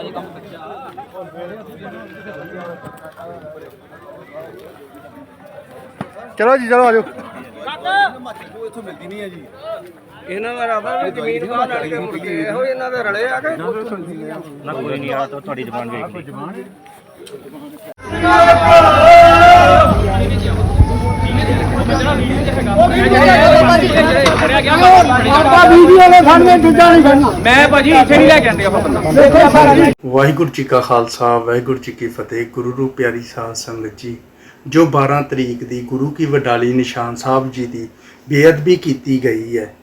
ਅਜੇ ਕੰਮ ਕੱਚਾ ਚਲੋ ਜੀ ਚਲੋ ਆਜੋ ਇਹਨਾਂ ਦਾ ਰੱਬਾ ਵੀ ਜ਼ਮੀਨ ਬਾਹਰ ਲੜ ਕੇ ਮੁੜ ਕੇ ਇਹੋ ਇਹਨਾਂ ਦੇ ਰਲੇ ਆ ਕੇ। ਨਾ ਕੋਈ ਨਹੀਂ ਆ ਤਾਂ ਤੁਹਾਡੀ ਜ਼ਬਾਨ ਵੇਖ ਲਈ। ਮੈਂ ਭਾਜੀ ਇੱਥੇ ਨਹੀਂ ਲੈ ਕੇ ਆਂਦੇ ਆਪਾਂ ਬੰਦਾ। ਵਾਹਿਗੁਰੂ ਜੀ ਕਾ ਖਾਲਸਾ ਵਾਹਿਗੁਰੂ ਜੀ ਕੀ ਫਤਿਹ। ਗੁਰੂ ਰੂਪ ਪਿਆਰੀ ਸਾਧ ਸੰਗਤ ਜੀ ਜੋ 12 ਤਰੀਕ ਦੀ ਗੁਰੂ ਕੀ ਵਡਾਲੀ ਨਿਸ਼ਾਨ ਸਾਹਿਬ ਜੀ ਦੀ ਬੇਅਦਬੀ ਕੀਤੀ ਗਈ ਹੈ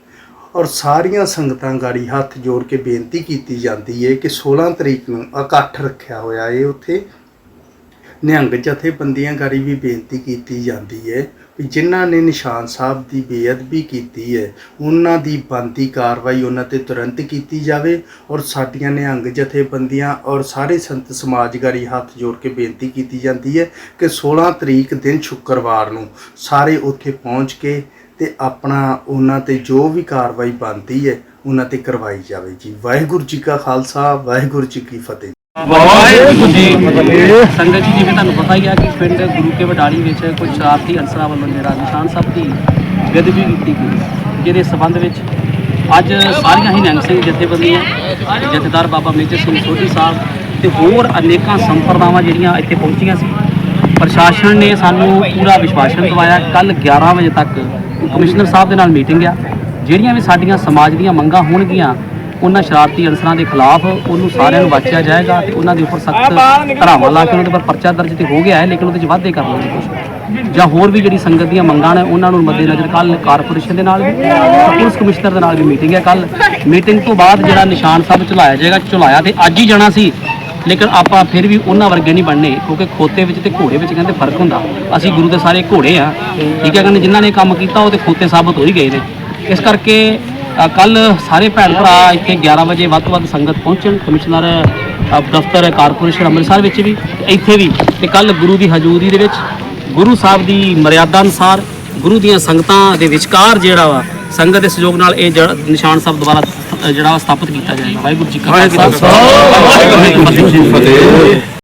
ਔਰ ਸਾਰੀਆਂ ਸੰਗਤਾਂ ਗਾੜੀ ਹੱਥ ਜੋੜ ਕੇ ਬੇਨਤੀ ਕੀਤੀ ਜਾਂਦੀ ਹੈ ਕਿ 16 ਤਰੀਕ ਨੂੰ ਇਕੱਠ ਰੱਖਿਆ ਹੋਇਆ ਹੈ ਉੱਥੇ। ਨਿਹੰਗ ਜਥੇਬੰਦੀਆਂ ਗਾਰੀ ਵੀ ਬੇਨਤੀ ਕੀਤੀ ਜਾਂਦੀ ਹੈ ਵੀ ਜਿਨ੍ਹਾਂ ਨੇ ਨਿਸ਼ਾਨ ਸਾਹਿਬ ਦੀ ਬੇਅਦਬੀ ਕੀਤੀ ਹੈ ਉਹਨਾਂ ਦੀ ਬੰਦੀ ਕਾਰਵਾਈ ਉਹਨਾਂ ਤੇ ਤੁਰੰਤ ਕੀਤੀ ਜਾਵੇ ਔਰ ਸਾਡੀਆਂ ਨਿਹੰਗ ਜਥੇਬੰਦੀਆਂ ਔਰ ਸਾਰੇ ਸੰਤ ਸਮਾਜ ਗਾੜੀ ਹੱਥ ਜੋੜ ਕੇ ਬੇਨਤੀ ਕੀਤੀ ਜਾਂਦੀ ਹੈ ਕਿ 16 ਤਰੀਕ ਦਿਨ ਸ਼ੁੱਕਰਵਾਰ ਨੂੰ ਸਾਰੇ ਉੱਥੇ ਪਹੁੰਚ ਕੇ ਤੇ ਆਪਣਾ ਉਹਨਾਂ ਤੇ ਜੋ ਵੀ ਕਾਰਵਾਈ ਬਣਦੀ ਹੈ ਉਹਨਾਂ ਤੇ ਕਰਵਾਈ ਜਾਵੇ ਜੀ। ਵਾਹਿਗੁਰੂ ਜੀ ਕਾ ਖਾਲਸਾ, ਵਾਹਿਗੁਰੂ ਜੀ ਕੀ ਫਤਿਹ। ਵਾਹਿਗੁਰੂ ਜੀ ਸੰਗਤ ਜੀ ਜਿਵੇਂ ਤੁਹਾਨੂੰ ਪਤਾ ਹੀ ਆ ਕਿ ਪਿੰਡ ਗੁਰੂ ਕੇ ਵਡਾਲੀ ਵਿੱਚ ਕੁਝ ਸ਼ਰਾਰਤੀ ਅਨਸਰਾਂ ਵੱਲੋਂ ਜਿਹੜਾ ਨਿਸ਼ਾਨ ਸਾਹਿਬ ਦੀ ਬੇਅਦਬੀ ਕੀਤੀ ਗਈ ਜਿਹਦੇ ਸਬੰਧ ਵਿੱਚ ਅੱਜ ਸਾਰੀਆਂ ਹੀ ਸਿੰਘ ਜਥੇਬੰਦੀਆਂ ਜਥੇਦਾਰ ਬਾਬਾ ਮੇਜਰ ਸਿੰਘ ਸੋਢੀ ਸਾਹਿਬ ਤੇ ਹੋਰ ਅਨੇਕਾਂ ਸੰਪਰਦਾਵਾਂ ਜਿਹੜੀਆਂ ਇੱਥੇ ਪਹੁੰਚੀਆਂ ਸੀ। ਪ੍ਰਸ਼ਾਸਨ ਨੇ ਸਾਨੂੰ ਪੂਰਾ ਵਿਸ਼ਵਾਸਨ ਦਵਾਇਆ। ਕੱਲ 11 ਵਜੇ ਤੱਕ ਕਮਿਸ਼ਨਰ ਸਾਹਿਬ ਦੇ ਨਾਲ ਮੀਟਿੰਗ ਆ। ਜਿਹੜੀਆਂ ਵੀ ਸਾਡੀਆਂ ਸਮਾਜ ਦੀਆਂ ਮੰਗਾਂ ਹੋਣਗੀਆਂ ਉਹਨਾਂ ਸ਼ਰਾਰਤੀ ਅਨਸਰਾਂ ਦੇ ਖਿਲਾਫ ਉਹਨੂੰ ਸਾਰਿਆਂ ਨੂੰ ਬਾਚਿਆ ਜਾਏਗਾ ਤੇ ਉਹਨਾਂ ਦੇ ਉੱਪਰ ਸਖਤ ਧਾਰਾਵਾਂ ਲਾ ਕੇ ਉਹਨਾਂ ਦੇ ਉੱਪਰ ਪਰਚਾ ਦਰਜ ਤੇ ਹੋ ਗਿਆ ਹੈ ਲੇਕਿਨ ਉਹਦੇ 'ਚ ਵਾਧੇ ਕਰ ਲਓ ਕੁਝ ਜਾਂ ਹੋਰ ਵੀ ਜਿਹੜੀ ਸੰਗਤ ਦੀਆਂ ਮੰਗਾਂ ਨੇ ਉਹਨਾਂ ਨੂੰ ਮੱਦੇਨਜ਼ਰ ਕੱਲ ਕਾਰਪੋਰੇਸ਼ਨ ਦੇ ਨਾਲ ਵੀ ਪੁਲਿਸ ਕਮਿਸ਼ਨਰ ਦੇ ਨਾਲ ਵੀ ਮੀਟਿੰਗ ਹੈ। ਕੱਲ ਮੀਟਿੰਗ ਤੋਂ ਬਾਅਦ ਜਿਹੜਾ ਨਿਸ਼ਾਨ ਸਾਹਿਬ ਚਲਾਇਆ ਜਾਏਗਾ ਚਲਾਇਆ ਤੇ ਅੱਜ ਹੀ ਜਾਣਾ ਸੀ ਲੇਕਿਨ ਆਪਾਂ ਫਿਰ ਵੀ ਉਹਨਾਂ ਵਰਗੇ ਨਹੀਂ ਬਣਨੇ ਕਿਉਂਕਿ ਖੋਤੇ ਵਿੱਚ ਤੇ ਘੋੜੇ ਵਿੱਚ ਕਹਿੰਦੇ ਫ਼ਰਕ ਹੁੰਦਾ। ਅਸੀਂ ਗੁਰੂ ਦੇ ਸਾਰੇ ਘੋੜੇ ਆ ਠੀਕ ਹੈ ਕਹਿੰਦੇ ਜਿਨ੍ਹਾਂ ਨੇ ਕੰਮ ਕੀਤਾ ਉਹ ਤੇ ਖੋਤੇ ਸਾਬਤ ਹੋ ਹੀ ਗਏ ਨੇ। ਇਸ ਕਰਕੇ ਕੱਲ ਸਾਰੇ ਭੈਣ ਭਰਾ ਇੱਥੇ 11 ਵਜੇ ਵੱਧ ਤੋਂ ਵੱਧ ਸੰਗਤ ਪਹੁੰਚਣ ਕਮਿਸ਼ਨਰ ਦਫ਼ਤਰ ਕਾਰਪੋਰੇਸ਼ਨ ਅੰਮ੍ਰਿਤਸਰ ਵਿੱਚ ਵੀ ਇੱਥੇ ਵੀ। ਤੇ ਕੱਲ ਗੁਰੂ ਦੀ ਹਜ਼ੂਰੀ ਦੇ ਵਿੱਚ ਗੁਰੂ ਸਾਹਿਬ ਦੀ ਮਰਿਆਦਾ ਅਨੁਸਾਰ ਗੁਰੂ ਦੀਆਂ ਸੰਗਤਾਂ ਦੇ ਵਿਚਕਾਰ ਜਿਹੜਾ ਵਾ, ਸੰਗਤ ਦੇ ਸਹਿਯੋਗ ਨਾਲ ਇਹ ਜਿਹੜਾ ਨਿਸ਼ਾਨ ਸਾਹਿਬ ਦੁਬਾਰਾ ਜਿਹੜਾ ਵਾ ਸਥਾਪਿਤ ਕੀਤਾ ਜਾਏਗਾ। ਵਾਹਿਗੁਰੂ ਜੀ ਕਾ ਖਾਲਸਾ। ਵਾਹਿਗੁਰੂ ਜੀ ਕੀ ਫਤਿਹ।